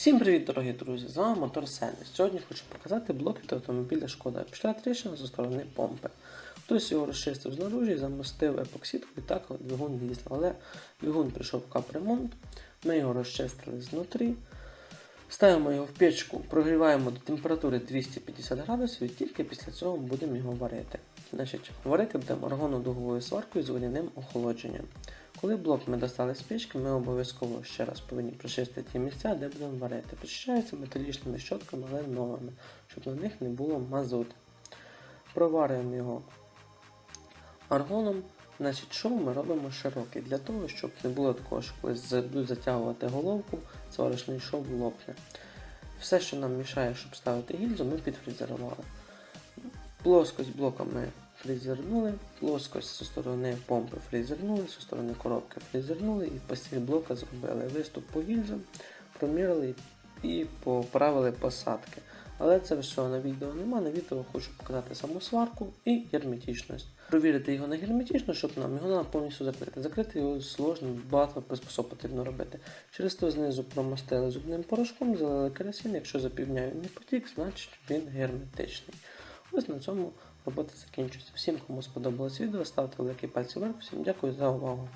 Всім привіт, дорогі друзі! З вами Мотор Сервіс. Сьогодні хочу показати блоки до автомобіля Шкода. Пішла тріщина зі сторони помпи. Хтось його розчистив знаружі, замостив епоксидкою і так двигун дійсно. Але двигун прийшов в капремонт, ми його розчистили знутрі. Ставимо його в печку, прогріваємо до температури 250 градусів і тільки після цього будемо його варити. Значить, варити будемо аргонодуговою сваркою з водяним охолодженням. Коли блок ми достали з печки, ми обов'язково ще раз повинні прочистити ті місця, де будемо варити. Прочищається металічними щотками, але новими, щоб на них не було мазути. Проварюємо його аргоном. Значить, шов ми робимо широкий, для того, щоб не було такого, що коли затягувати головку, сварочний шов лопне. Все, що нам мішає, щоб ставити гільзу, ми підфрезерували. Плоскость блока ми фрезернули, плоскость зі сторони помпи фрезернули, зі сторони коробки фрезернули і по всіх блока зробили виступ по гільзам, промірили і поправили посадки. Але це все на відео нема. На відео хочу показати саму сварку і герметичність. Провірити його на герметичність, щоб нам його треба повністю закрити. Закрити його сложно, багато приспособ потрібно робити. Через то знизу промастили зубним порошком, залили керосин. Якщо за півдня він не потік, значить він герметичний. Ось на цьому робота закінчується. Всім, кому сподобалось відео, ставте великий пальці вверх. Всім дякую за увагу.